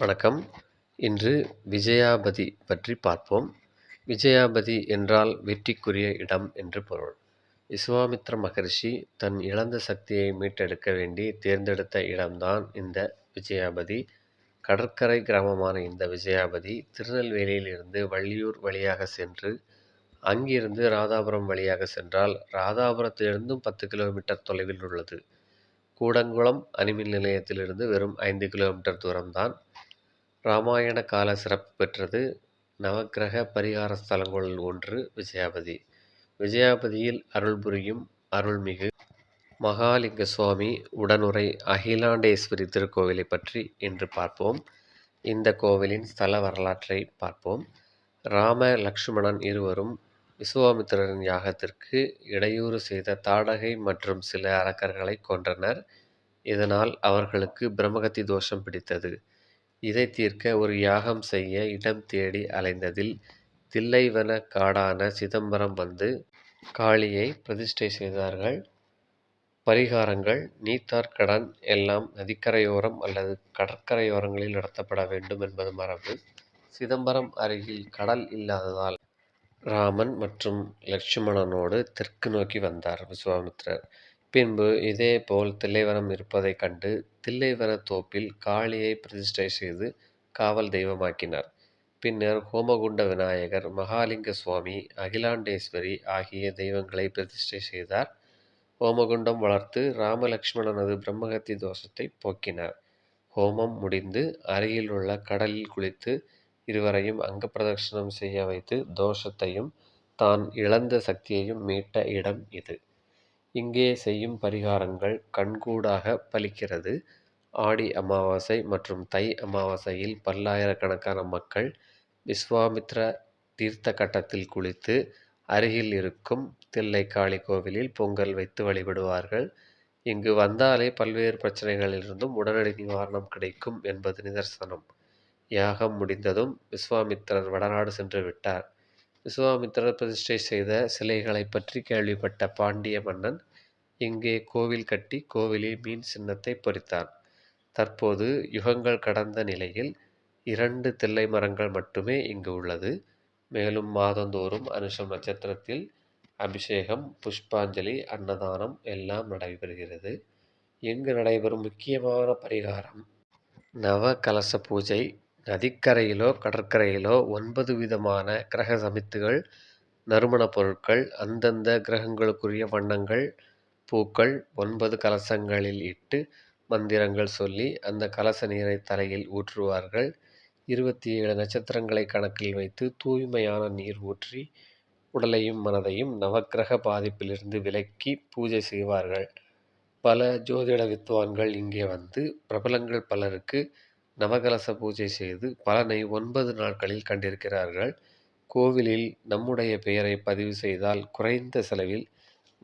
வணக்கம். இன்று விஜயாபதி பற்றி பார்ப்போம். விஜயாபதி என்றால் வெற்றிக்குரிய இடம் என்று பொருள். விஸ்வாமித்ர மகரிஷி தன் இழந்த சக்தியை மீட்டெடுக்க வேண்டி தேர்ந்தெடுத்த இடம்தான் இந்த விஜயாபதி. கடற்கரை கிராமமான இந்த விஜயாபதி திருநெல்வேலியிலிருந்து வள்ளியூர் வழியாக சென்று அங்கிருந்து ராதாபுரம் வழியாக சென்றால் ராதாபுரத்திலிருந்தும் பத்து கிலோமீட்டர் தொலைவில் உள்ளது. கூடங்குளம் அணிமின் நிலையத்திலிருந்து வெறும் ஐந்து கிலோமீட்டர் தூரம்தான் ராமாயண கால சிறப்பு பெற்றது நவக்கிரக பரிகார ஸ்தலங்களுள் ஒன்று விஜயாபதி. விஜயாபதியில் அருள் புரியும் அருள்மிகு மகாலிங்க சுவாமி உடனுரை அகிலாண்டேஸ்வரி திருக்கோவிலை பற்றி இன்று பார்ப்போம். இந்த கோவிலின் ஸ்தல வரலாற்றை பார்ப்போம். ராம லக்ஷ்மணன் இருவரும் விசுவாமித்திரரின் யாகத்திற்கு இடையூறு செய்த தாடகை மற்றும் சில அரக்கர்களை கொன்றனர். இதனால் அவர்களுக்கு பிரம்மகத்தி தோஷம் பிடித்தது. இதை தீர்க்க ஒரு யாகம் செய்ய இடம் தேடி அலைந்ததில் தில்லைவன காடான சிதம்பரம் வந்து காளியை பிரதிஷ்டை செய்தார்கள். பரிகாரங்கள் நீத்தார் கடன் எல்லாம் நதிக்கரையோரம் அல்லது கடற்கரையோரங்களில் நடத்தப்பட வேண்டும் என்பது மரபு. சிதம்பரம் அருகில் கடல் இல்லாததால் ராமன் மற்றும் லட்சுமணனோடு தெற்கு நோக்கி வந்தார் விஸ்வாமித்ரர். பின்பு இதேபோல் தில்லைவனம் இருப்பதைக் கண்டு தில்லைவன தோப்பில் காளியை பிரதிஷ்டை செய்து காவல் தெய்வமாக்கினார். பின்னர் ஹோமகுண்ட விநாயகர் மகாலிங்க சுவாமி அகிலாண்டேஸ்வரி ஆகிய தெய்வங்களை பிரதிஷ்டை செய்தார். ஹோமகுண்டம் வளர்த்து ராமலக்ஷ்மணனது பிரம்மகத்தி தோஷத்தை போக்கினார். ஹோமம் முடிந்து அருகில் உள்ள கடலில் குளித்து இருவரையும் அங்க பிரதட்சணம் செய்ய வைத்து தோஷத்தையும் தான் இழந்த சக்தியையும் மீட்ட இடம் இது. இங்கே செய்யும் பரிகாரங்கள் கண்கூடாக பலிக்கிறது. ஆடி அமாவாசை மற்றும் தை அமாவாசையில் பல்லாயிரக்கணக்கான மக்கள் விஸ்வாமித்ர தீர்த்த கட்டத்தில் குளித்து அருகில் இருக்கும் தில்லைக்காளி கோவிலில் பொங்கல் வைத்து வழிபடுவார்கள். இங்கு வந்தாலே பல்வேறு பிரச்சனைகளிலிருந்தும் உடனடி நிவாரணம் கிடைக்கும் என்பது நிதர்சனம். யாகம் முடிந்ததும் விஸ்வாமித்திரர் வடநாடு சென்று விட்டார். விஸ்வாமித்திரர் பிரதிஷ்டை செய்த சிலைகளை பற்றி கேள்விப்பட்ட பாண்டிய மன்னன் இங்கே கோவில் கட்டி கோவிலில் மீன் சின்னத்தை பொறித்தான். தற்போது யுகங்கள் கடந்த நிலையில் இரண்டு தில்லை மரங்கள் மட்டுமே இங்கு உள்ளது. மேலும் மாதந்தோறும் அனுஷம் நட்சத்திரத்தில் அபிஷேகம் புஷ்பாஞ்சலி அன்னதானம் எல்லாம் நடைபெறுகிறது. இங்கு நடைபெறும் முக்கியமான பரிகாரம் நவ கலச பூஜை நதிக்கரையிலோ கடற்கரையிலோ ஒன்பது விதமான கிரக சமித்துகள் நறுமணப் பொருட்கள் அந்தந்த கிரகங்களுக்குரிய வண்ணங்கள் பூக்கள் ஒன்பது கலசங்களில் இட்டு மந்திரங்கள் சொல்லி அந்த கலச நீரை தலையில் ஊற்றுவார்கள். இருபத்தி ஏழு நட்சத்திரங்களை கணக்கில் வைத்து தூய்மையான நீர் ஊற்றி உடலையும் மனதையும் நவக்கிரக பாதிப்பிலிருந்து விலக்கி பூஜை செய்வார்கள். பல ஜோதிட வித்வான்கள் இங்கே வந்து பிரபலங்கள் பலருக்கு நவகலச பூஜை செய்து பலனை ஒன்பது நாட்களில் கண்டிருக்கிறார்கள். கோவிலில் நம்முடைய பெயரை பதிவு செய்தால் குறைந்த செலவில்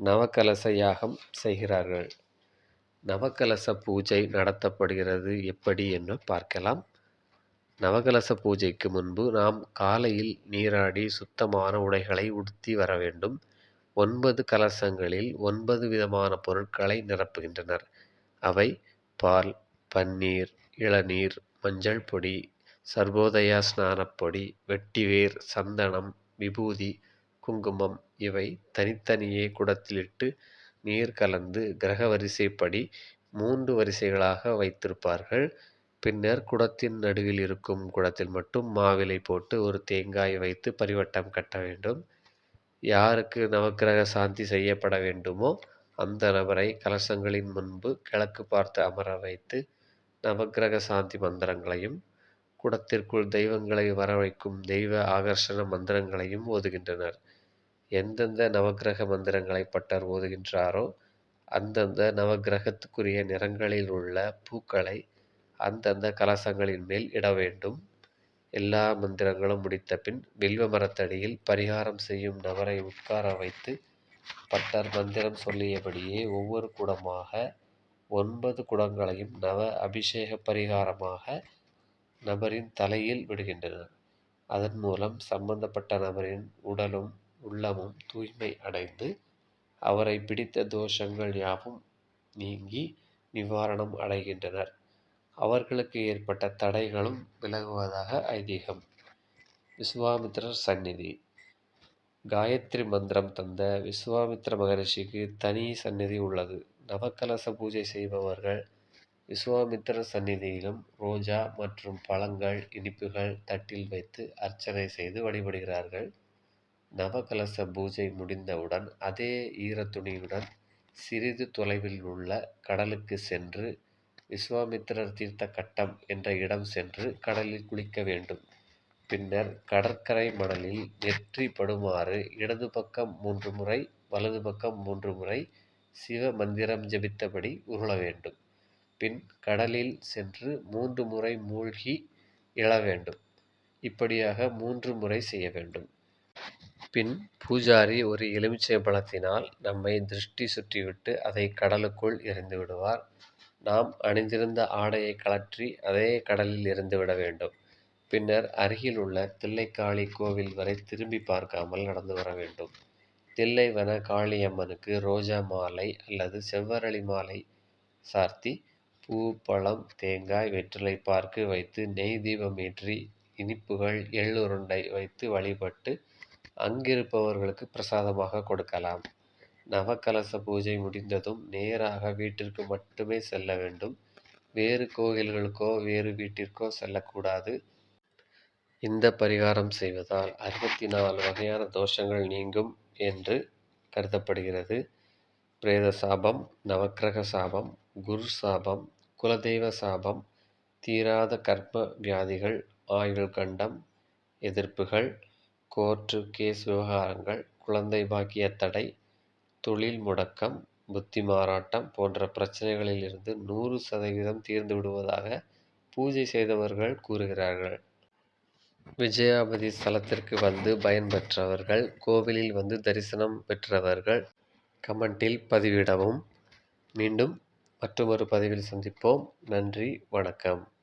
நவகலச யாகம் செய்கிறார்கள். நவகலச பூஜை நடத்தப்படுகிறது எப்படி என்று பார்க்கலாம். நவகலச பூஜைக்கு முன்பு நாம் காலையில் நீராடி சுத்தமான உடைகளை உடுத்தி வர வேண்டும். ஒன்பது கலசங்களில் ஒன்பது விதமான பொருட்களை நிரப்புகின்றனர். அவை பால் பன்னீர் இளநீர் மஞ்சள் பொடி சர்வோதயா ஸ்நானப்பொடி வெட்டிவேர் சந்தனம் விபூதி குங்குமம் இவை தனித்தனியே குடத்திலிட்டு நீர் கலந்து கிரக வரிசைப்படி மூன்று வரிசைகளாக வைத்திருப்பார்கள். பின்னர் குடத்தின் நடுவில் இருக்கும் குடத்தில் மட்டும் மாவிலை போட்டு ஒரு தேங்காய் வைத்து பரிவட்டம் கட்ட வேண்டும். யாருக்கு நவக்கிரக சாந்தி செய்யப்பட வேண்டுமோ அந்த நபரை கலசங்களின் முன்பு கிழக்கு பார்த்து அமர வைத்து நவக்கிரக சாந்தி மந்திரங்களையும் குடத்திற்குள் தெய்வங்களை வரவைக்கும் தெய்வ ஆகர்ஷண மந்திரங்களையும் ஓதுகின்றனர். எந்தெந்த நவக்கிரக மந்திரங்களை பட்டர் ஓதுகின்றாரோ அந்தந்த நவக்கிரகத்துக்குரிய நிறங்களில் உள்ள பூக்களை அந்தந்த கலசங்களின் மேல் இட வேண்டும். எல்லா மந்திரங்களும் முடித்த பின் வில்வ மரத்தடியில் பரிகாரம் செய்யும் நபரை உட்கார வைத்து பட்டர் மந்திரம் சொல்லியபடியே ஒவ்வொரு குடமாக ஒன்பது குடங்களையும் நவ அபிஷேக பரிகாரமாக நபரின் தலையில் விடுகின்றனர் அதன் மூலம் சம்பந்தப்பட்ட நபரின் உடலும் உள்ளமும் தூய்மை அடைந்து அவரை பிடித்த தோஷங்கள் யாவும் நீங்கி நிவாரணம் அடைகின்றனர் அவர்களுக்கு ஏற்பட்ட தடைகளும் விலகுவதாக ஐதீகம். விஸ்வாமித்ரர் சந்நிதி காயத்ரி மந்திரம் தந்த விஸ்வாமித்ர மகரிஷிக்கு தனி சந்நிதி உள்ளது. நவகலச பூஜை செய்பவர்கள் விசுவாமித்திரர் சந்நிதியிலும் ரோஜா மற்றும் பழங்கள், இனிப்புகள் தட்டில் வைத்து அர்ச்சனை செய்து வழிபடுகிறார்கள். நவகலச பூஜை முடிந்தவுடன் அதே ஈரத்துணியுடன் சிறிது தொலைவில் உள்ள கடலுக்கு சென்று விஸ்வாமித்திரர் தீர்த்த கட்டம் என்ற இடம் சென்று கடலில் குளிக்க வேண்டும். பின்னர் கடற்கரை மணலில் நெற்றி படுமாறு இடது பக்கம் மூன்று முறை, வலது பக்கம் மூன்று முறை சிவ மந்திரம் ஜபித்தபடி உருள வேண்டும். பின் கடலில் சென்று மூன்று முறை மூழ்கி எழ வேண்டும். இப்படியாக மூன்று முறை செய்ய வேண்டும். பின் பூஜாரி ஒரு எலுமிச்சை பழத்தினால் நம்மை திருஷ்டி சுற்றிவிட்டு அதை கடலுக்குள் எறிந்து விடுவார். நாம் அணிந்திருந்த ஆடையை கழற்றி அதே கடலில் எறிந்துவிட வேண்டும். பின்னர் அருகில் உள்ள தில்லைக்காளி கோவில் வரை திரும்பி பார்க்காமல் நடந்து வர வேண்டும். தில்லைவன காளியம்மனுக்கு ரோஜா மாலை அல்லது செவ்வரளி மாலை சார்த்தி பூ, பழம், தேங்காய், வெற்றிலை வெற்றிலைப்பாக்கு வைத்து நெய் தீபம் ஏற்றி இனிப்புகள், எள்ளுருண்டை வைத்து வழிபட்டு அங்கிருப்பவர்களுக்கு பிரசாதமாக கொடுக்கலாம். நவகலச பூஜை முடிந்ததும் நேராக வீட்டிற்கு மட்டுமே செல்ல வேண்டும். வேறு கோயில்களுக்கோ வேறு வீட்டிற்கோ செல்லக்கூடாது. இந்த பரிகாரம் செய்வதால் அறுபத்தி நாலு வகையான தோஷங்கள் நீங்கும் என்று கருதப்படுகிறது. பிரேத சாபம், நவக்கிரக சாபம், குரு சாபம், குலதெய்வ சாபம், தீராத கர்ம வியாதிகள், ஆயுள் கண்டம், எதிர்ப்புகள், கோர்ட்டு கேஸ் விவகாரங்கள், குழந்தை பாக்கிய தடை, தொழில் முடக்கம், புத்தி மாறாட்டம் போன்ற பிரச்சனைகளிலிருந்து நூறு சதவீதம் தீர்ந்து விடுவதாக பூஜை செய்தவர்கள் கூறுகிறார்கள். விஜயாபதி ஸ்தலத்திற்கு வந்து பயன்பெற்றவர்கள் கோவிலில் வந்து தரிசனம் பெற்றவர்கள் கமென்டில் பதிவிடவும். மீண்டும் மற்றுமொரு பதிவில் சந்திப்போம். நன்றி, வணக்கம்.